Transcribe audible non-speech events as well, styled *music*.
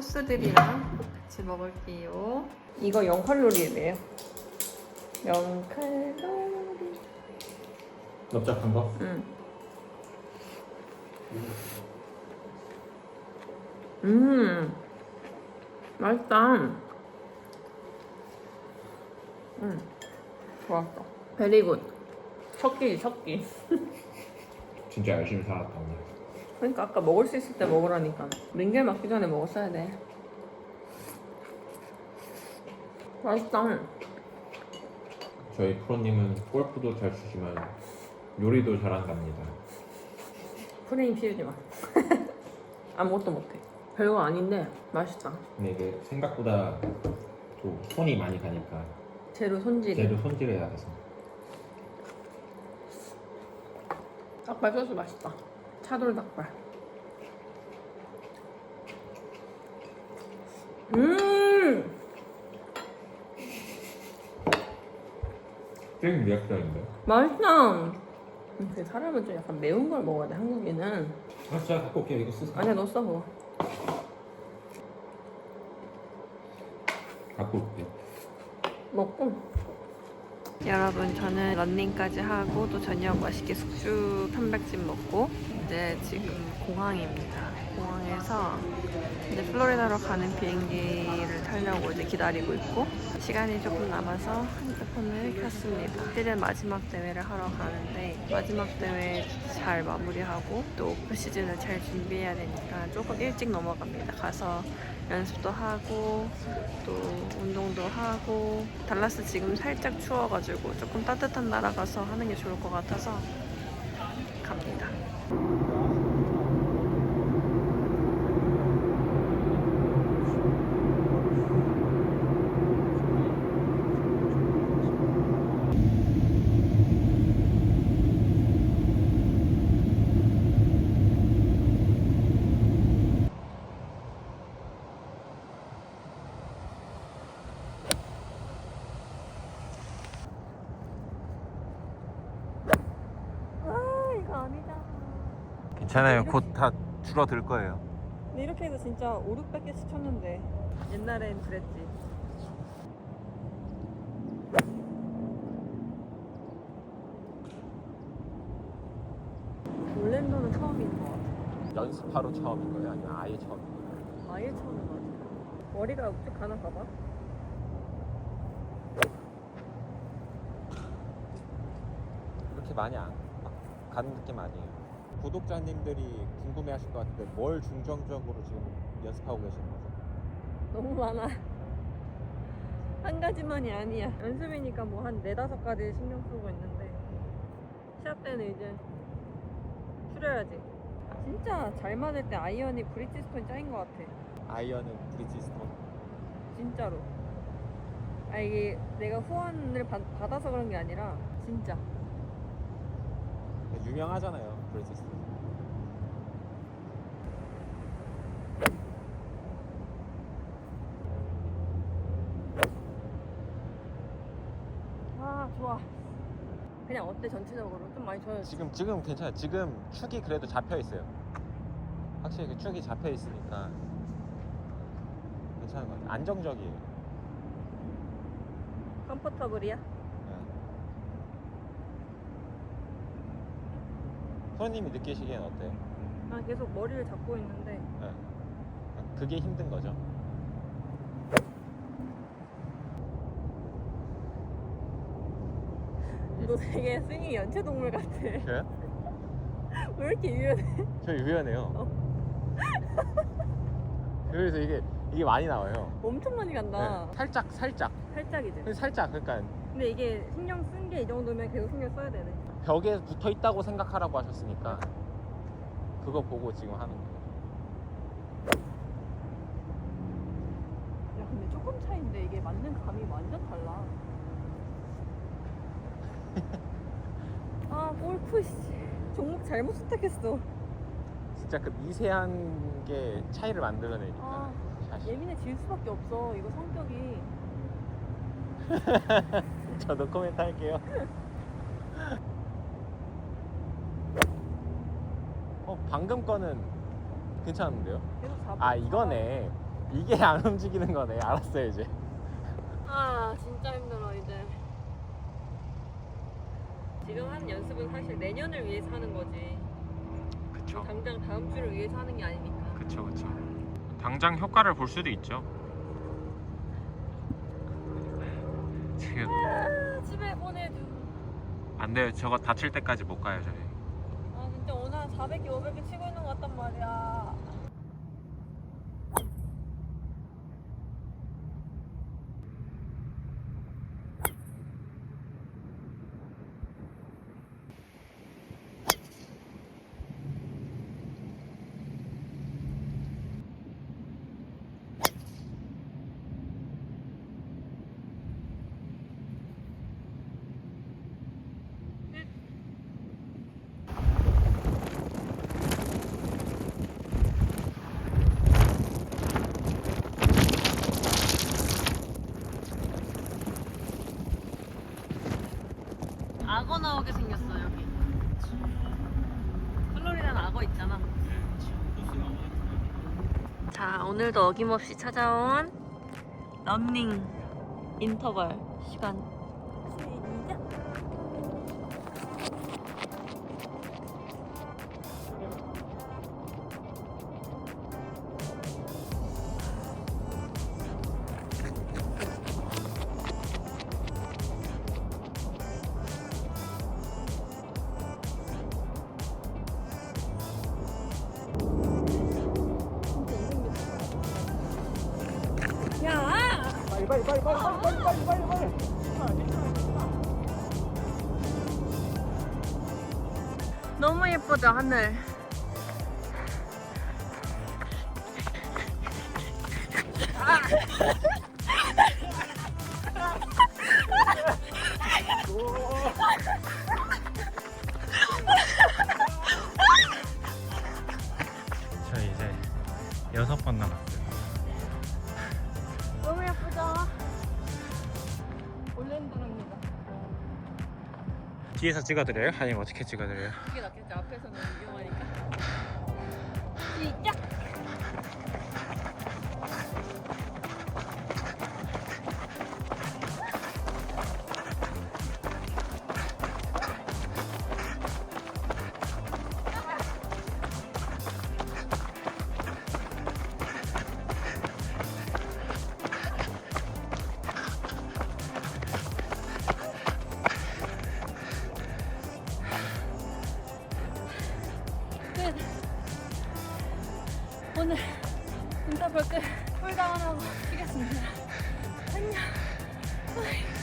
소스들이랑 같이 먹을게요. 이거 0칼로리래요. 0칼로리. 납작한 거? 응. 음, 맛있다. 음, 좋았어. 베리굿. 첫끼, 첫끼. 진짜 열심히 살았다 오늘 그러니까 아까 먹을 수 있을 때 먹으라니까. 링겔 맞기 전에 먹었어야 돼. 맛있다. 저희 프로님은 골프도 잘 치지만 요리도 잘한답니다 프레임 피우지 마. *laughs* 아무것도 못해. 별거 아닌데 맛있다. 근데 이게 생각보다 또 손이 많이 가니까 재료 손질이. 재료 손질해야 돼서 닭발 소스 맛있다. 차돌 닭발. 음, 생 리액션인데 맛있다. 근데 사람은 좀 약간 매운 걸 먹어야 돼. 한국인은. 아 진짜 갖고 올게요 이거 쓰세요 아니야, 너 써, 그거. 갖고 올게요 먹고. 여러분, 저는 런닝까지 하고 또 저녁 맛있게 숙주 편백찜 먹고 이제 지금 공항입니다. 공항에서 이제 플로리다로 가는 비행기를 타려고 이제 기다리고 있고 시간이 조금 남아서 핸드폰을 켰습니다. 내일은 마지막 대회를 하러 가는데 마지막 대회 잘 마무리하고 또 오프 시즌을 잘 준비해야 되니까 조금 일찍 넘어갑니다. 가서 연습도 하고 또 운동도 하고 달라스 지금 살짝 추워가지고 조금 따뜻한 나라 가서 하는 게 좋을 것 같아서 괜찮아요 곧 다 줄어들 거예요 근데 이렇게 해서 진짜 5, 600개씩 쳤는데 옛날엔 그랬지. 올랜도는 처음인 것 같아. 연습하러 처음인 거예요? 아니면 아예 처음인 거예요? 아예 처음인 것 같아. 머리가 우측 가나 봐봐. 그렇게 많이 안 막 가는 느낌 아니에요 구독자님들이 궁금해하실 것 같은데 뭘 중점적으로 지금 연습하고 계시는 거죠? 너무 많아. 한 가지만이 아니야. 연습이니까 뭐 한 네다섯 가지 신경 쓰고 있는데 시합 때는 이제 줄여야지. 진짜 잘 맞을 때 아이언이 브릿지스톤 짱인 것 같아. 아이언은 브리지스톤 진짜로. 아 이게 내가 후원을 받, 받아서 그런 게 아니라 진짜. 유명하잖아요 브리지스톤 아 좋아. 그냥 어때 전체적으로 좀 많이 져요. 지금 지금 괜찮아요 지금 축이 그래도 잡혀 있어요 확실히 그 축이 잡혀 있으니까 괜찮은 것 같아요 안정적이에요 컴포터블이야? 네. 프로님이 느끼시기엔 어때요? 난 계속 머리를 잡고 있는데 네. 그게 힘든 거죠 *laughs* 너 되게 스윙이 연체 동물 같아. 저요? *laughs* 왜 이렇게 유연해? 저 유연해요 그래서 이게 이게 많이 나와요 엄청 많이 간다. 네. 살짝 살짝 살짝이지. 근데 살짝 그러니까 근데 이게 신경 쓴 게 이 정도면 계속 신경 써야 되네. 벽에 붙어 있다고 생각하라고 하셨으니까 그거 보고 지금 하는 거예요 야 근데 조금 차인데 이게 맞는 감이 완전 달라. *laughs* 아 골프 씨 종목 잘못 선택했어. 진짜 그 미세한 게 차이를 만들어내니까 아 예민해질 수밖에 없어. 이거 성격이. *laughs* 저도 코멘트 할게요 어 방금 거는 괜찮은데요? 계속 잡아. 아 이거네 이게 *laughs* 안 움직이는 거네. 알았어요 이제. 아 진짜 힘들어 이제 지금 하는 연습은 사실 내년을 위해서 하는 거지 그쵸. 당장 다음 주를 위해서 하는 게 아니니까 그쵸 그쵸. 당장 효과를 볼 수도 있죠. 지금 아, 집에 보내줘 안 돼요. 저거 다칠 때까지 못 가요 저희. 아 진짜 오늘 한 400개 500개 치고 있는 것 같단 말이야 악어 나오게 생겼어 여기. 플로리다는 악어 있잖아. 자 오늘도 어김없이 찾아온 런닝 인터벌 시간 빨리 빨리 빨리 빨리 빨리 빨리 빨리 빨리. 너무 예쁘죠 하늘 저 *laughs* 뒤에서 찍어드려요? 아니면 어떻게 찍어드려요? 이게 낫겠지 앞에서는 위험하니까 끝. 오늘 인터뷰 끝 쿨다운하고 쉬겠습니다. 안녕.